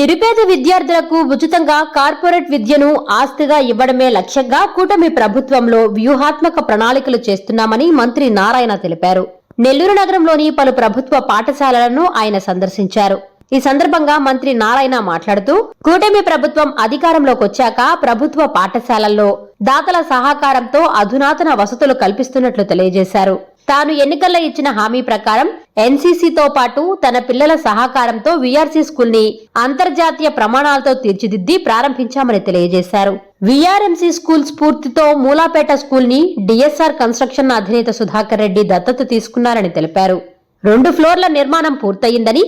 నిరుపేద విద్యార్థులకు ఉచితంగా కార్పొరేట్ విద్యను ఆస్తిగా ఇవ్వడమే లక్ష్యంగా కూటమి ప్రభుత్వంలో వ్యూహాత్మక ప్రణాళికలు చేస్తున్నామని మంత్రి నారాయణ తెలిపారు. నెల్లూరు నగరంలోని పలు ప్రభుత్వ పాఠశాలలను ఆయన సందర్శించారు. ఈ సందర్భంగా మంత్రి నారాయణ మాట్లాడుతూ కూటమి ప్రభుత్వం అధికారంలోకి వచ్చాక ప్రభుత్వ పాఠశాలల్లో దాతల సహకారంతో అధునాతన వసతులు కల్పిస్తున్నట్లు తెలియజేశారు. తాను ఎన్నికల్లో ఇచ్చిన హామీ ప్రకారం ఎన్సీసీతో పాటు తన పిల్లల సహకారంతో వీఆర్సీ స్కూల్ని అంతర్జాతీయ ప్రమాణాలతో తీర్చిదిద్ది ప్రారంభించామని తెలియజేశారు. వీఆర్ఎంసీ స్కూల్ స్ఫూర్తితో మూలాపేట స్కూల్ని డిఎస్ఆర్ కన్స్ట్రక్షన్ అధినేత సుధాకర్ రెడ్డి దత్తత తీసుకున్నారని తెలిపారు. రెండు ఫ్లోర్ల నిర్మాణం పూర్తయిందని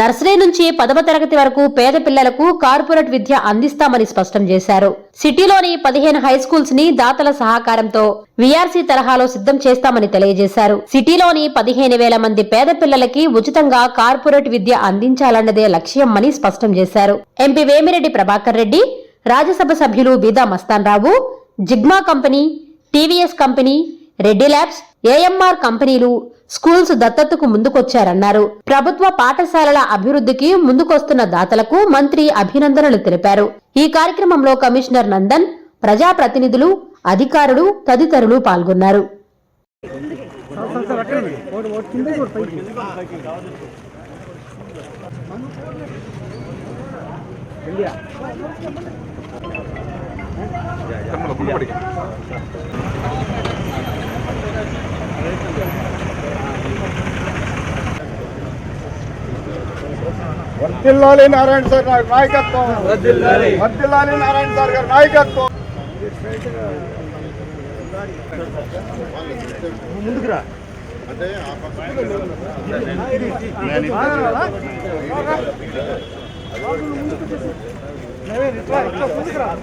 నర్సరీ నుంచి పదవ తరగతి వరకు పేద పిల్లలకు కార్పొరేట్ విద్య అందిస్తామని స్పష్టం చేశారు. సిటీలోని పదిహేను హై స్కూల్స్ని దాతల సహకారంతో వీఆర్సీ తరహాలో సిద్ధం చేస్తామని తెలియజేశారు. సిటీలోని పదిహేను వేల మంది పేద పిల్లలకి ఉచితంగా కార్పొరేట్ విద్య అందించాలన్నదే లక్ష్యమని స్పష్టం చేశారు. ఎంపీ వేమిరెడ్డి ప్రభాకర్ రెడ్డి రాజ్యసభ సభ్యులు Beeda Mastan Rao జిగ్మా company TVS company Reddy labs AMR కంపెనీలు స్కూల్స్ దత్తతకు ముందుకొచ్చారన్నారు. ప్రభుత్వ పాఠశాలల అభివృద్ధికి ముందుకొస్తున్న దాతలకు మంత్రి అభినందనలు తెలిపారు. ఈ కార్యక్రమంలో కమిషనర్ నందన్ ప్రజాప్రతినిధులు అధికారులు తదితరులు పాల్గొన్నారు. వర్దిల్లాలి నారాయణ సార్ గారి నాయకత్వం. వర్దిల్లాలి నారాయణ సార్ గారి నాయకత్వం. ముందుకురా అంటే వెనక వెనక రాళ్ళు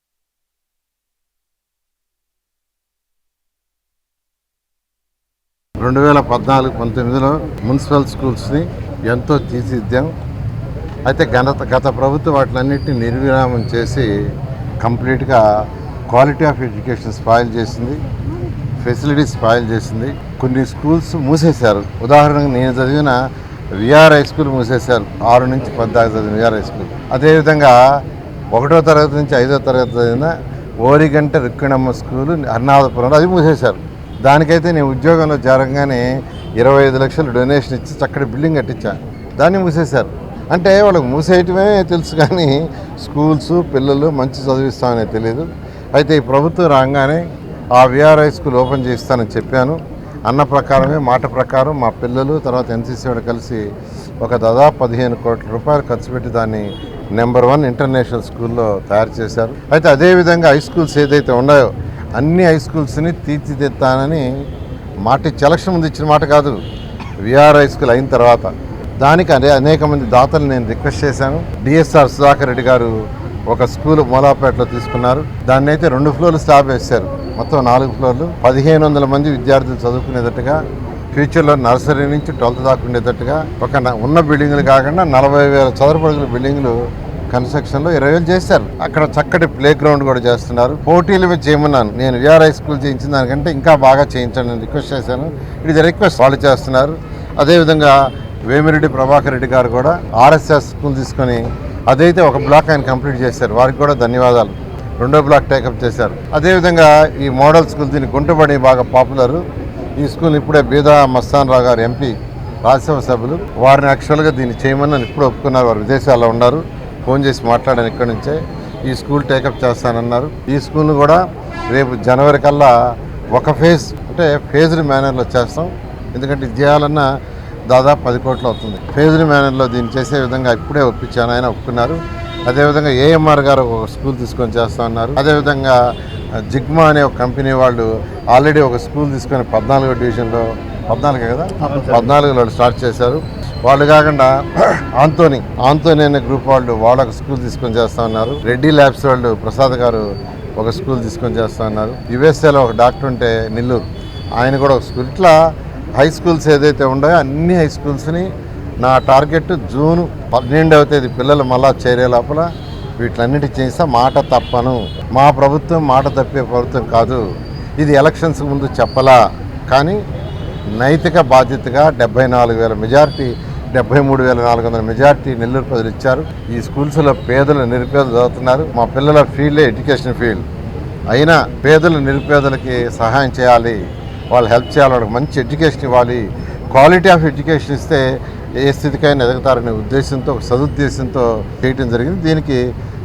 రెండు వేల పద్నాలుగు పంతొమ్మిదిలో మున్సిపల్ స్కూల్స్ని ఎంతో తీసిద్దాం. అయితే గత గత ప్రభుత్వం వాటిలన్నింటినీ నిర్విరామం చేసి కంప్లీట్గా క్వాలిటీ ఆఫ్ ఎడ్యుకేషన్ స్పాయిల్ చేసింది ఫెసిలిటీస్ స్పాయిల్ చేసింది. కొన్ని స్కూల్స్ మూసేశారు. ఉదాహరణకు నేను చదివిన విఆర్ హై స్కూల్ మూసేశారు. ఆరు నుంచి పద్నాలుగు చదివిన విఆర్ హై స్కూల్. అదేవిధంగా ఒకటో తరగతి నుంచి ఐదో తరగతి చదివిన ఓరిగంట రుక్కిణమ్మ స్కూల్ అర్నాథపురంలో అది మూసేశారు. దానికైతే నేను ఉద్యోగంలో చేరంగానే ఇరవై ఐదు లక్షలు డొనేషన్ ఇచ్చి చక్కటి బిల్డింగ్ కట్టించా. దాన్ని మూసేశారు. అంటే వాళ్ళకి మూసేయటమే తెలుసు కానీ స్కూల్స్ పిల్లలు మంచి చదివిస్తామనే తెలియదు అయితే ఈ ప్రభుత్వం రాగానే ఆ విఆర్ఐ స్కూల్ ఓపెన్ చేస్తానని చెప్పాను. అన్న ప్రకారమే మాట ప్రకారం మా పిల్లలు తర్వాత ఎన్సీసీ వాడు కలిసి ఒక దాదాపు పదిహేను కోట్ల రూపాయలు ఖర్చు పెట్టి దాన్ని నెంబర్ వన్ ఇంటర్నేషనల్ స్కూల్లో తయారు చేశారు. అయితే అదేవిధంగా హై స్కూల్స్ ఏదైతే ఉన్నాయో అన్ని హై స్కూల్స్ని తీర్చిదిద్దానని మాట ఇచ్చి ఎలక్షన్ ముందు ఇచ్చిన మాట కాదు. విఆర్ హై స్కూల్ అయిన తర్వాత దానికి అనే అనేక మంది దాతలు నేను రిక్వెస్ట్ చేశాను. డిఎస్ఆర్ సుధాకర్ రెడ్డి గారు ఒక స్కూల్ మూలాపేటలో తీసుకున్నారు. దాన్ని అయితే రెండు ఫ్లోర్లు స్టాప్ వేశారు. మొత్తం నాలుగు ఫ్లోర్లు. పదిహేను వందల మంది విద్యార్థులు చదువుకునేటట్టుగా ఫ్యూచర్లో నర్సరీ నుంచి ట్వెల్త్ దాకా ఉండేటట్టుగా ఒక ఉన్న బిల్డింగ్లు కాకుండా నలభై వేల చదరపడుగుల బిల్డింగ్లు కన్స్ట్రక్షన్లో ఇరవై వేలు చేశారు. అక్కడ చక్కటి ప్లే గ్రౌండ్ కూడా చేస్తున్నారు. పోటీలు చేయమన్నాను. నేను విఆర్ హై స్కూల్ చేయించిన దానికంటే ఇంకా బాగా చేయించండి రిక్వెస్ట్ చేశాను. ఇట్ ఇస్ రిక్వెస్ట్ వాళ్ళు చేస్తున్నారు. అదేవిధంగా వేమిరెడ్డి ప్రభాకర్ రెడ్డి గారు కూడా ఆర్ఎస్ఎస్ స్కూల్ తీసుకొని అదైతే ఒక బ్లాక్ ఆయన కంప్లీట్ చేశారు. వారికి కూడా ధన్యవాదాలు. రెండో బ్లాక్ టేకప్ చేశారు. అదేవిధంగా ఈ మోడల్ స్కూల్ దీని గుంటబడి బాగా పాపులర్. ఈ స్కూల్ ఇప్పుడే బీదా మస్తాన్ రావు గారు ఎంపీ రాజ్యసభ సభ్యులు. వారిని యాక్చువల్గా దీన్ని చేయమని ఇప్పుడు ఒప్పుకున్నారు. వారు విదేశాల్లో ఉన్నారు. ఫోన్ చేసి మాట్లాడాను ఇక్కడి నుంచే. ఈ స్కూల్ టేకప్ చేస్తానన్నారు. ఈ స్కూల్ను కూడా రేపు జనవరి కల్లా ఒక ఫేజ్ అంటే ఫేజ్డ్ మేనర్లో చేస్తాం. ఎందుకంటే చేయాలన్నా దాదాపు పది కోట్లు అవుతుంది. ఫేజ్డ్ మేనర్లో దీన్ని చేసే విధంగా ఇప్పుడే ఒప్పించాను. ఆయన ఒప్పుకున్నారు. అదేవిధంగా ఏఎంఆర్ గారు ఒక స్కూల్ తీసుకొని చేస్తా ఉన్నారు అదేవిధంగా జిగ్మా అనే ఒక కంపెనీ వాళ్ళు ఆల్రెడీ ఒక స్కూల్ తీసుకొని పద్నాలుగో డివిజన్లో పద్నాలుగే కదా? పద్నాలుగులో స్టార్ట్ చేశారు. వాళ్ళు కాకుండా ఆంతోని ఆంతోని అనే గ్రూప్ వాళ్ళు వాళ్ళొక స్కూల్ తీసుకొని చేస్తా ఉన్నారు. రెడ్డి ల్యాబ్స్ వాళ్ళు ప్రసాద్ గారు ఒక స్కూల్ తీసుకొని చేస్తా ఉన్నారు. యుఎస్ఏలో ఒక డాక్టర్ ఉంటే నెల్లూరు ఆయన కూడా ఒక స్కూల్. ఇట్లా హై స్కూల్స్ ఏదైతే ఉన్నాయో అన్ని హై స్కూల్స్ని నా టార్గెట్ జూన్ పన్నెండవ తేదీ పిల్లలు మళ్ళా చేరే లోపల వీటిలన్నిటి చేస్తా మాట తప్పను. మా ప్రభుత్వం మాట తప్పే ప్రభుత్వం కాదు. ఇది ఎలక్షన్స్ ముందు చెప్పలా. కానీ నైతిక బాధ్యతగా డెబ్బై నాలుగు వేల మెజారిటీ డెబ్బై మూడు వేల నాలుగు వందల మెజార్టీ నెల్లూరు ప్రజలు ఇచ్చారు. ఈ స్కూల్స్లో పేదలు నిరుపేదలు చదువుతున్నారు. మా పిల్లల ఫీల్డే ఎడ్యుకేషన్ ఫీల్డ్ అయినా పేదలు నిరుపేదలకి సహాయం చేయాలి. వాళ్ళు హెల్ప్ చేయాలి. వాళ్ళకి మంచి ఎడ్యుకేషన్ ఇవ్వాలి. క్వాలిటీ ఆఫ్ ఎడ్యుకేషన్ ఇస్తే ఏ స్థితికైనా ఎదుగుతారనే ఉద్దేశంతో ఒక సదుద్దేశంతో చేయటం జరిగింది. దీనికి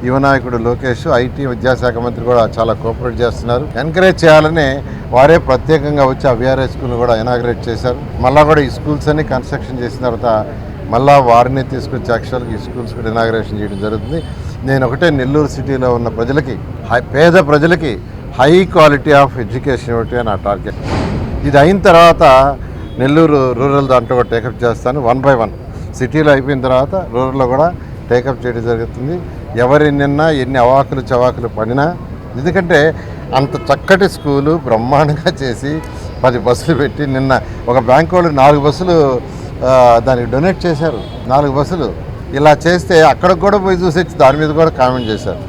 యువనాయకుడు లోకేష్ ఐటీ విద్యాశాఖ మంత్రి కూడా చాలా కోఆపరేట్ చేస్తున్నారు. ఎంకరేజ్ చేయాలనే వారే ప్రత్యేకంగా వచ్చి ఆ విఆర్ఐ స్కూల్ కూడా ఇనాగ్రేట్ చేశారు. మళ్ళీ కూడా ఈ స్కూల్స్ అన్ని కన్స్ట్రక్షన్ చేసిన తర్వాత మళ్ళా వారిని తీసుకొచ్చి యాక్చువల్గా ఈ స్కూల్స్ కూడా ఇనాగ్రేషన్ చేయడం జరుగుతుంది. నేను ఒకటే నెల్లూరు సిటీలో ఉన్న ప్రజలకి హై పేద ప్రజలకి హై క్వాలిటీ ఆఫ్ ఎడ్యుకేషన్ ఇవ్వటమే నా టార్గెట్ ఇది అయిన తర్వాత నెల్లూరు రూరల్ దాంట్లో కూడా టేకప్ చేస్తాను వన్ బై వన్ సిటీలో అయిపోయిన తర్వాత రూరల్లో కూడా టేకప్ చేయడం జరుగుతుంది. ఎవరు నిన్న ఎన్ని అవాకులు చవాకులు పడినా ఎందుకంటే అంత చక్కటి స్కూలు బ్రహ్మాండంగా చేసి పది బస్సులు పెట్టి నిన్న ఒక బ్యాంక్ వాళ్ళు నాలుగు బస్సులు దానికి డొనేట్ చేశారు. నాలుగు బస్సులు. ఇలా చేస్తే అక్కడికి కూడా పోయి చూసి వచ్చి దాని మీద కూడా కామెంట్ చేశారు.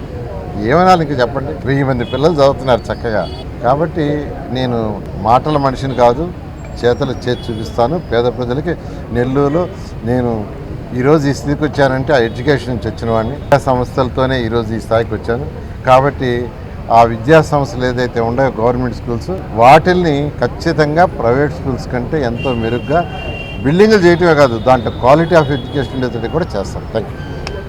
ఏమనాలి ఇంక చెప్పండి? వెయ్యి మంది పిల్లలు చదువుతున్నారు చక్కగా. కాబట్టి నేను మాటల మనిషిని కాదు చేతలు చేతి చూపిస్తాను. పేద ప్రజలకి నెల్లూరులో నేను ఈరోజు ఈ స్థితికి వచ్చానంటే ఆ ఎడ్యుకేషన్ నుంచి వచ్చిన వాడిని. సంస్థలతోనే ఈరోజు ఈ స్థాయికి వచ్చాను. కాబట్టి ఆ విద్యా సంస్థలు ఏదైతే ఉన్నాయో గవర్నమెంట్ స్కూల్స్ వాటిల్ని ఖచ్చితంగా ప్రైవేట్ స్కూల్స్ కంటే ఎంతో మెరుగ్గా బిల్డింగ్లు చేయటమే కాదు దాంట్లో క్వాలిటీ ఆఫ్ ఎడ్యుకేషన్ ఉండేది కూడా చేస్తాం. Thank you